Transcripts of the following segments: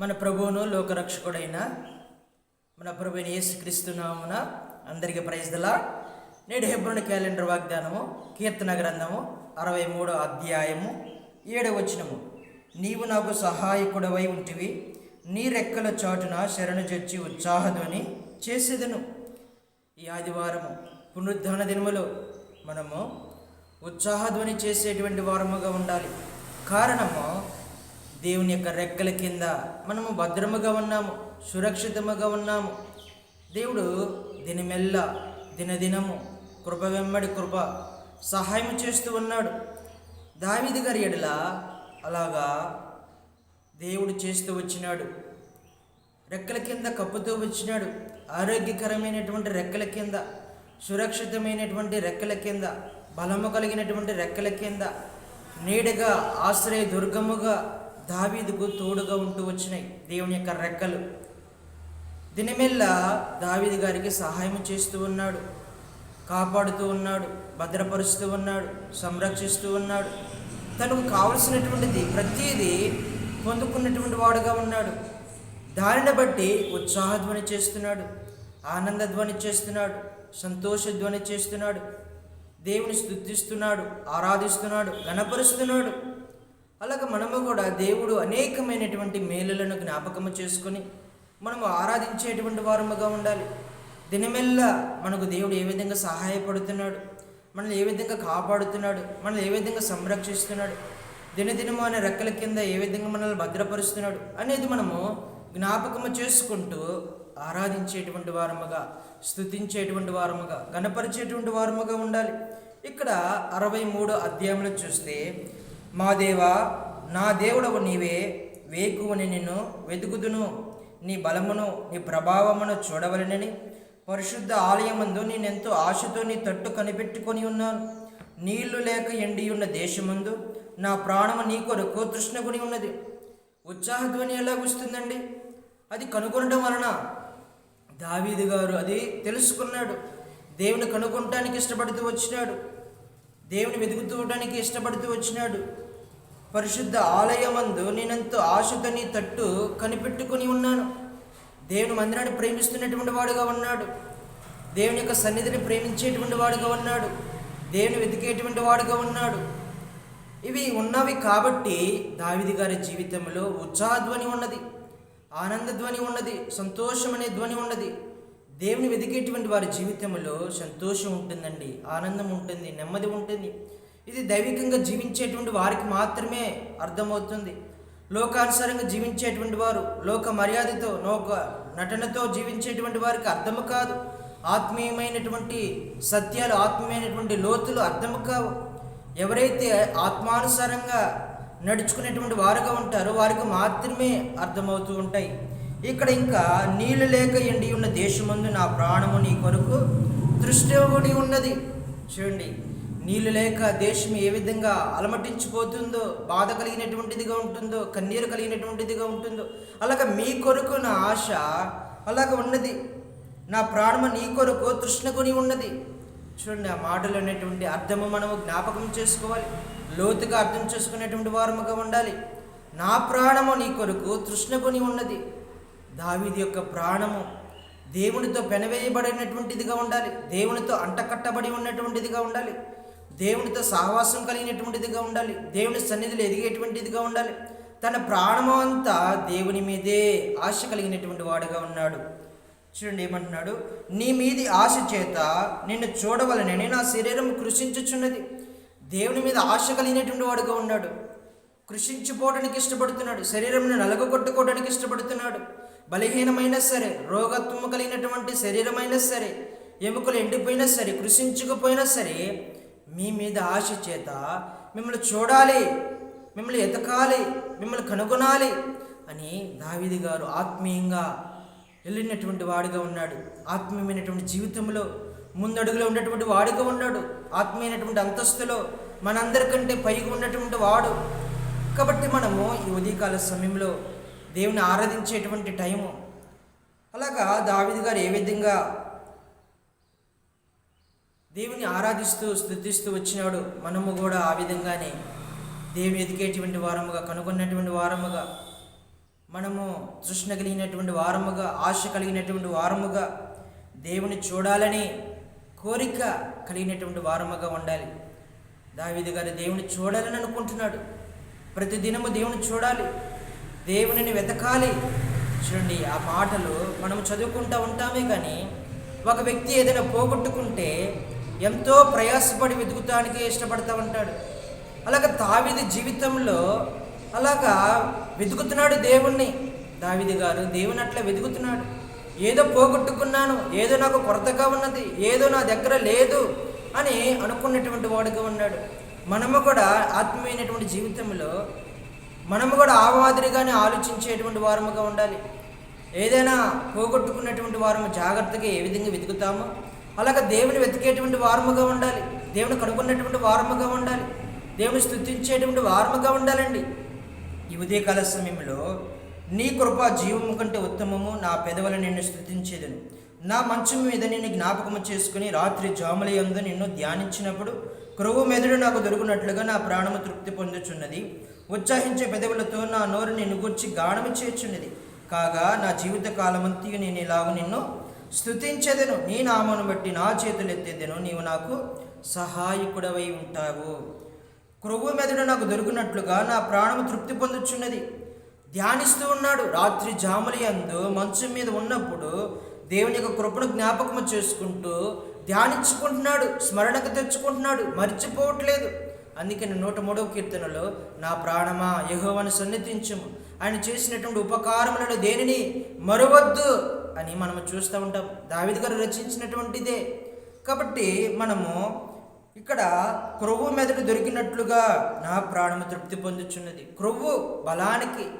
మన ప్రభువును లోకరక్షకుడైన మన ప్రభుని యేసుక్రీస్తునామున అందరికీ ప్రైజ్దలా నేడు హెబ్రోని క్యాలెండర్ వాగ్దానము కీర్తన గ్రంథము అరవై మూడో అధ్యాయము ఏడవ వచనము. నీవు నాకు సహాయకుడవై ఉంటివి నీ రెక్కల చాటున శరణు చొచ్చి ఉత్సాహధ్వని చేసేదను. ఈ ఆదివారము పునరుద్ధాన దినములో మనము ఉత్సాహధ్వని చేసేటువంటి వారముగా ఉండాలి. కారణము దేవుని యొక్క రెక్కల కింద మనము భద్రముగా ఉన్నాము సురక్షితముగా ఉన్నాము. దేవుడు దినమెల్ల దినదినము కృప వెంబడి కృప సహాయం చేస్తూ ఉన్నాడు. దావిది గారి ఎడల అలాగా దేవుడు చేస్తూ వచ్చినాడు. రెక్కల కింద కప్పుతూ వచ్చినాడు. ఆరోగ్యకరమైనటువంటి రెక్కల కింద సురక్షితమైనటువంటి రెక్కల కింద బలము కలిగినటువంటి రెక్కల కింద నీడగా ఆశ్రయ దుర్గముగా దావీదుకు తోడుగా ఉంటూ వచ్చినాయి దేవుని యొక్క రెక్కలు. దినమెల్లా దావీదు గారికి సహాయం చేస్తూ ఉన్నాడు. కాపాడుతూ ఉన్నాడు. భద్రపరుస్తూ ఉన్నాడు. సంరక్షిస్తూ ఉన్నాడు. తనకు కావలసినటువంటిది ప్రతిదీ పొందుకున్నటువంటి వాడుగా ఉన్నాడు. దానిని బట్టి ఉత్సాహధ్వని చేస్తున్నాడు. ఆనందధ్వని చేస్తున్నాడు. సంతోషధ్వని చేస్తున్నాడు. దేవుని స్థుతిస్తున్నాడు ఆరాధిస్తున్నాడు. గణపరుస్తున్నాడు అలాగే మనము కూడా దేవుడు అనేకమైనటువంటి మేలులను జ్ఞాపకము చేసుకొని మనము ఆరాధించేటువంటి వారముగా ఉండాలి. దినమెల్లా మనకు దేవుడు ఏ విధంగా సహాయపడుతున్నాడు మనల్ని ఏ విధంగా కాపాడుతున్నాడు మనల్ని ఏ విధంగా సంరక్షిస్తున్నాడు దినదినము అనే రెక్కల కింద ఏ విధంగా మనల్ని భద్రపరుస్తున్నాడు అనేది మనము జ్ఞాపకము చేసుకుంటూ ఆరాధించేటువంటి వారముగా స్థుతించేటువంటి వారముగా గణపరిచేటువంటి వారముగా ఉండాలి. ఇక్కడ అరవై మూడు అధ్యాయంలో చూస్తే మా దేవా నా దేవుడవు నీవే వేకువని నిన్ను వెతుకుదును. నీ బలమును నీ ప్రభావమును చూడవలనని పరిశుద్ధ ఆలయమందు నేనెంతో ఆశతో నీ తట్టు కనిపెట్టుకొని ఉన్నాను. నీళ్ళు లేక ఎండి ఉన్న దేశమందు నా ప్రాణము నీ కొరకు తృష్ణగుని ఉన్నది. ఉత్సాహధ్వని ఎలా వస్తుందండి? అది కనుగొనడం వలన దావీదు గారు అది తెలుసుకున్నాడు. దేవుని కనుగొనటానికి ఇష్టపడుతూ వచ్చినాడు. దేవుని వెతుకుతూడానికి ఇష్టపడుతూ వచ్చినాడు. పరిశుద్ధ ఆలయమందు నేనెంతో ఆశతో తట్టు కనిపెట్టుకొని ఉన్నాను. దేవుని మందిరాన్ని ప్రేమిస్తున్నటువంటి వాడుగా ఉన్నాడు. దేవుని యొక్క సన్నిధిని ప్రేమించేటువంటి వాడుగా ఉన్నాడు. దేవుని వెతికేటువంటి వాడుగా ఉన్నాడు. ఇవి ఉన్నవి కాబట్టి దావిది గారి జీవితంలో ఉత్సాహధ్వని ఉన్నది ఆనందధ్వని ఉన్నది సంతోషం అనే ధ్వని ఉన్నది. దేవుని వెతికేటువంటి వారి జీవితంలో సంతోషం ఉంటుందండి ఆనందం ఉంటుంది నెమ్మది ఉంటుంది. ఇది దైవికంగా జీవించేటువంటి వారికి మాత్రమే అర్థమవుతుంది. లోకానుసారంగా జీవించేటువంటి వారు లోక మర్యాదతో లోక నటనతో జీవించేటువంటి వారికి అర్థము కాదు. ఆత్మీయమైనటువంటి సత్యాలు ఆత్మీయమైనటువంటి లోతులు అర్థము కావు. ఎవరైతే ఆత్మానుసారంగా నడుచుకునేటువంటి వారుగా ఉంటారో వారికి మాత్రమే అర్థమవుతూ ఉంటాయి. ఇక్కడ ఇంకా నీళ్ళు లేక ఎండి ఉన్న దేశమందు నా ప్రాణము నీ కొరకు దృష్టి ఉన్నది. చూడండి. నీళ్ళు లేక దేశం ఏ విధంగా అలమటించిపోతుందో బాధ కలిగినటువంటిదిగా ఉంటుందో కన్నీరు కలిగినటువంటిదిగా ఉంటుందో అలాగ మీ కొరకు నా ఆశ అలాగ ఉన్నది. నా ప్రాణము నీ కొరకు తృష్ణకొని ఉన్నది. చూడండి ఆ మాటలు అనేటువంటి అర్థము మనము జ్ఞాపకం చేసుకోవాలి. లోతుగా అర్థం చేసుకునేటువంటి వారముగా ఉండాలి. నా ప్రాణము నీ కొరకు తృష్ణకొని ఉన్నది. దావిది యొక్క ప్రాణము దేవునితో పెనవేయబడినటువంటిదిగా ఉండాలి. దేవునితో అంటకట్టబడి ఉన్నటువంటిదిగా ఉండాలి. దేవునితో సహవాసం కలిగినటువంటిదిగా ఉండాలి. దేవుని సన్నిధిలో ఎదిగేటువంటిదిగా ఉండాలి. తన ప్రాణము అంతా దేవుని మీదే ఆశ కలిగినటువంటి వాడుగా ఉన్నాడు. చూడండి ఏమంటున్నాడు? నీ మీది ఆశ చేత నిన్ను చూడవలనని నా శరీరం కృషించుచున్నది. దేవుని మీద ఆశ కలిగినటువంటి వాడుగా ఉన్నాడు. కృషించిపోవడానికి ఇష్టపడుతున్నాడు. శరీరంను నలగొట్టుకోవడానికి ఇష్టపడుతున్నాడు. బలహీనమైనా సరే రోగత్వము కలిగినటువంటి శరీరమైనా సరే ఎముకలు ఎండిపోయినా సరే కృషించకపోయినా సరే మీ మీద ఆశ చేత మిమ్మల్ని చూడాలి మిమ్మల్ని ఎతకాలి మిమ్మల్ని కనుగొనాలి అని దావిది గారు ఆత్మీయంగా వెళ్ళినటువంటి వాడిగా ఉన్నాడు. ఆత్మీయమైనటువంటి జీవితంలో ముందడుగులో ఉన్నటువంటి వాడిగా ఉన్నాడు. ఆత్మీయమైనటువంటి అంతస్తులో మనందరికంటే పైగా ఉన్నటువంటి వాడు. కాబట్టి మనము ఈ ఉదయకాల సమయంలో దేవుని ఆరాధించేటువంటి టైము. అలాగా దావిది గారు ఏ విధంగా దేవుని ఆరాధిస్తూ స్థుతిస్తూ వచ్చినాడు మనము కూడా ఆ విధంగానే దేవుని ఎదిగేటువంటి వారముగా కనుగొన్నటువంటి వారముగా మనము తృష్ణ కలిగినటువంటి వారముగా ఆశ కలిగినటువంటి వారముగా దేవుని చూడాలని కోరిక కలిగినటువంటి వారముగా ఉండాలి. దావిది గారు దేవుని చూడాలని అనుకుంటున్నాడు. ప్రతి దినము దేవుని చూడాలి. దేవునిని వెతకాలి. చూడండి ఆ మాటలు మనం చదువుకుంటూ ఉంటామే కానీ ఒక వ్యక్తి ఏదైనా పోగొట్టుకుంటే ఎంతో ప్రయాసపడి వెతుకుతానికి ఇష్టపడతా ఉంటాడు. అలాగ దావిది జీవితంలో అలాగా వెతుకుతున్నాడు దేవుణ్ణి. దావిది గారు దేవుని అట్లా వెతుకుతున్నాడు. ఏదో పోగొట్టుకున్నాను ఏదో నాకు కొరతగా ఉన్నది ఏదో నా దగ్గర లేదు అని అనుకున్నటువంటి వాడుగా ఉన్నాడు. మనము కూడా ఆత్మీయమైనటువంటి జీవితంలో మనము కూడా ఆ మాదిరిగానే ఆలోచించేటువంటి వారముగా ఉండాలి. ఏదైనా పోగొట్టుకున్నటువంటి వారము జాగ్రత్తగా ఏ విధంగా వెతుకుతామో అలాగే దేవుని వెతికేటువంటి వారముగా ఉండాలి. దేవుని కనుక్కున్నటువంటి వారముగా ఉండాలి. దేవుని స్థుతించేటువంటి వారముగా ఉండాలండి. ఈ ఉదయకాల సమయంలో నీ కృప జీవము కంటే ఉత్తమము నా పెదవులు నిన్ను స్థుతించేదను నా మంచం మీద నిన్ను జ్ఞాపకము చేసుకుని రాత్రి జాముల యందు నిన్ను ధ్యానించినప్పుడు క్రొవ్వు మెదడు నాకు దొరుకున్నట్లుగా నా ప్రాణము తృప్తి పొందుచున్నది. ఉత్సాహించే పెదవులతో నా నోరు నిన్ను గుర్చి గానము చేర్చున్నది కాగా నా జీవిత కాలమంతయు నేను ఇలాగ నిన్ను స్థుతించదను నీ నామను బట్టి నా చేతులెత్తేదను. నీవు నాకు సహాయకుడవై ఉంటావు. క్రొవ్వు మెదడు నాకు దొరికినట్లుగా నా ప్రాణము తృప్తి పొందుచున్నది. ధ్యానిస్తూ ఉన్నాడు. రాత్రి జాములి అందు మంచం మీద ఉన్నప్పుడు దేవుని యొక్క కృపను జ్ఞాపకము చేసుకుంటూ ధ్యానించుకుంటున్నాడు. స్మరణకు తెచ్చుకుంటున్నాడు. మర్చిపోవట్లేదు. అందుకని నూట మూడవ కీర్తనలో నా ప్రాణమా యెహోవాను సన్నిధించము. ఆయన చేసినటువంటి ఉపకారములను దేనిని? మరవద్దు. అని మనము చూస్తూ ఉంటాం. దావిద్ గారు రచించినటువంటిదే. కాబట్టి మనము ఇక్కడ క్రొవ్వు మెదడు దొరికినట్లుగా నా ప్రాణము తృప్తి పొందుచున్నది. క్రొవ్వు బలానికి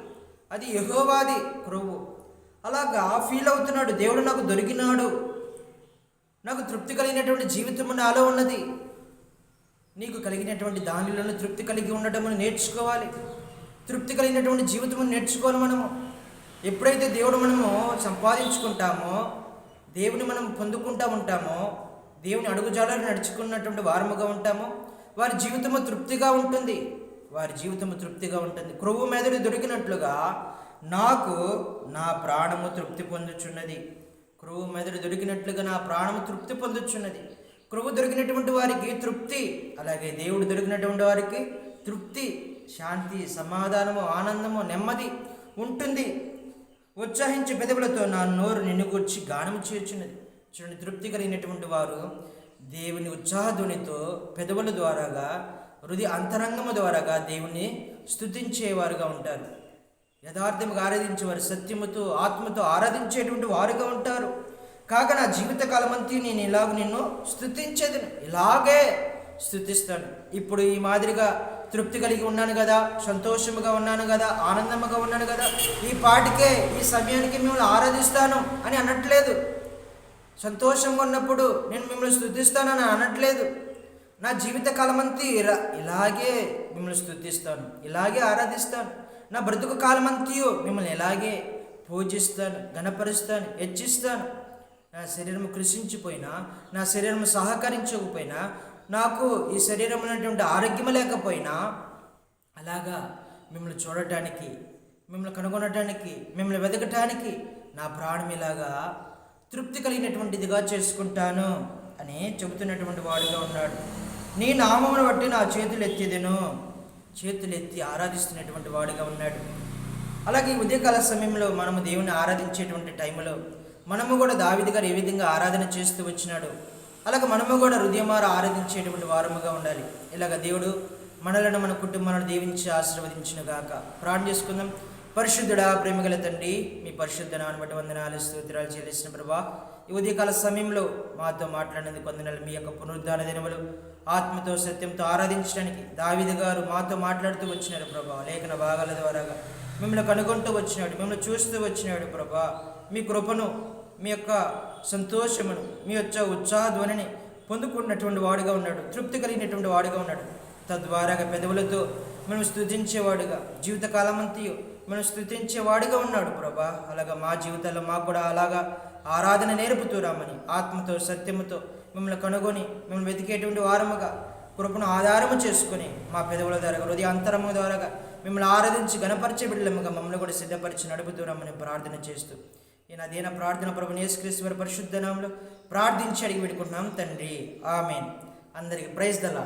అది యహోవాది క్రొవ్వు. అలాగా ఫీల్ అవుతున్నాడు. దేవుడు నాకు దొరికినాడు. నాకు తృప్తి కలిగినటువంటి జీవితము నాలో ఉన్నది. నీకు కలిగినటువంటి దానిలోనే తృప్తి కలిగి ఉండటం నేర్చుకోవాలి. తృప్తి కలిగినటువంటి జీవితం నేర్చుకోవాలి మనము. ఎప్పుడైతే దేవుడు మనము సంపాదించుకుంటామో దేవుని మనం పొందుకుంటా ఉంటామో దేవుని అడుగుజాలను నడుచుకున్నటువంటి వారముగా ఉంటామో వారి జీవితము తృప్తిగా ఉంటుంది. వారి జీవితము తృప్తిగా ఉంటుంది. క్రొవ్వు మెదడు దొరికినట్లుగా నాకు నా ప్రాణము తృప్తి పొందుచున్నది. క్రొవ్వు మెదడు దొరికినట్లుగా నా ప్రాణము తృప్తి పొందుచున్నది. క్రొవ్వు దొరికినటువంటి వారికి తృప్తి అలాగే దేవుడు దొరికినటువంటి వారికి తృప్తి శాంతి సమాధానము ఆనందము నెమ్మది ఉంటుంది. ఉత్సాహించే పెదవులతో నా నోరు నిన్నుగూర్చి గానం చేర్చున్నది. చూడండి తృప్తి కలిగినటువంటి వారు దేవుని ఉత్సాహధ్వనితో పెదవుల ద్వారాగా హృది అంతరంగము ద్వారాగా దేవుని స్థుతించేవారుగా ఉంటారు. యథార్థముగా ఆరాధించేవారు సత్యముతో ఆత్మతో ఆరాధించేటువంటి వారుగా ఉంటారు. కాక నా జీవిత కాలమంతి నేను ఇలాగ నిన్ను స్థుతించేది ఇలాగే స్థుతిస్తాను ఇప్పుడు ఈ మాదిరిగా తృప్తి కలిగి ఉన్నాను కదా సంతోషముగా ఉన్నాను కదా ఆనందముగా ఉన్నాను కదా ఈ పాటికే ఈ సమయానికి మిమ్మల్ని ఆరాధిస్తాను అని అనట్లేదు. సంతోషంగా ఉన్నప్పుడు నేను మిమ్మల్ని స్థుతిస్తానని అనట్లేదు. నా జీవిత కాలమంతి ఇలా- ఇలాగే మిమ్మల్ని స్థుతిస్తాను ఇలాగే ఆరాధిస్తాను. నా బ్రతుకు కాలమంతియు మిమ్మల్ని ఇలాగే పూజిస్తాను గణపరుస్తాను హెచ్చిస్తాను. నా శరీరం కృషించిపోయినా నా శరీరం సహకరించకపోయినా నాకు ఈ శరీరం అనేటువంటి ఆరోగ్యం లేకపోయినా అలాగా మిమ్మల్ని చూడటానికి మిమ్మల్ని కనుగొనటానికి మిమ్మల్ని వెతకటానికి నా ప్రాణం ఇలాగా తృప్తి కలిగినటువంటిదిగా చేసుకుంటాను అని చెబుతున్నటువంటి వాడుగా ఉన్నాడు. నీ నామమును బట్టి నా చేతులు ఎత్తేదెను. చేతులు ఎత్తి ఆరాధిస్తున్నటువంటి వాడుగా ఉన్నాడు. అలాగే ఉదయకాల సమయంలో మనము దేవుని ఆరాధించేటువంటి టైంలో మనము కూడా దావిది గారు ఏ విధంగా ఆరాధన చేస్తూ వచ్చినాడు? అలాగే మనము కూడా హృదయమార ఆరాధించేటువంటి వారముగా ఉండాలి. ఇలాగ దేవుడు మనలను మన కుటుంబాలను దీవించి ఆశీర్వదించిన గాక. ప్రాణం చేసుకుందాం. పరిశుద్ధుడా ప్రేమగల తండ్రి మీ పరిశుద్ధ నానబట్టి వందనాలు స్తోత్రాలు చెల్లిసిన ప్రభా ఈ ఉదయకాల సమయంలో మాతో మాట్లాడినందుకు వందనాలు. మీ యొక్క పునరుద్ధాన దినములు ఆత్మతో సత్యంతో ఆరాధించడానికి దావిద గారు మాతో మాట్లాడుతూ వచ్చినారు ప్రభా. లేఖన భాగాల ద్వారాగా మిమ్మల్ని కనుగొంటూ వచ్చినాడు మిమ్మల్ని చూస్తూ వచ్చినాడు ప్రభా. మీ కృపను మీ యొక్క సంతోషమును మీ యొక్క ఉత్సాహ ధ్వనిని పొందుకున్నటువంటి వాడుగా ఉన్నాడు తృప్తి కలిగినటువంటి వాడుగా ఉన్నాడు. తద్వారాగా పెదవులతో మనం స్థుతించేవాడుగా జీవితకాలమంతయు మనం స్థుతించేవాడుగా ఉన్నాడు ప్రభా. అలాగా మా జీవితాల్లో మాకు కూడా అలాగా ఆరాధన నేర్పుతూ రామని ఆత్మతో సత్యముతో మిమ్మల్ని కనుగొని మిమ్మల్ని వెతికేటువంటి వారముగా కృపను ఆధారము చేసుకొని మా పెదవుల ద్వారా హృదయ అంతరము ద్వారాగా మిమ్మల్ని ఆరాధించి గణపరిచే బిడ్డలముగా మమ్మల్ని కూడా సిద్ధపరిచి నడుపుతున్నామని ప్రార్థన చేస్తూ ఈ నదీన ప్రార్థన ప్రభు యేసుక్రీస్తు పరిశుద్ధ నామంలో ప్రార్థించి అడిగి పెట్టుకుంటున్నాం తండ్రి. ఆమెన్. అందరికి ప్రైజ్ దలా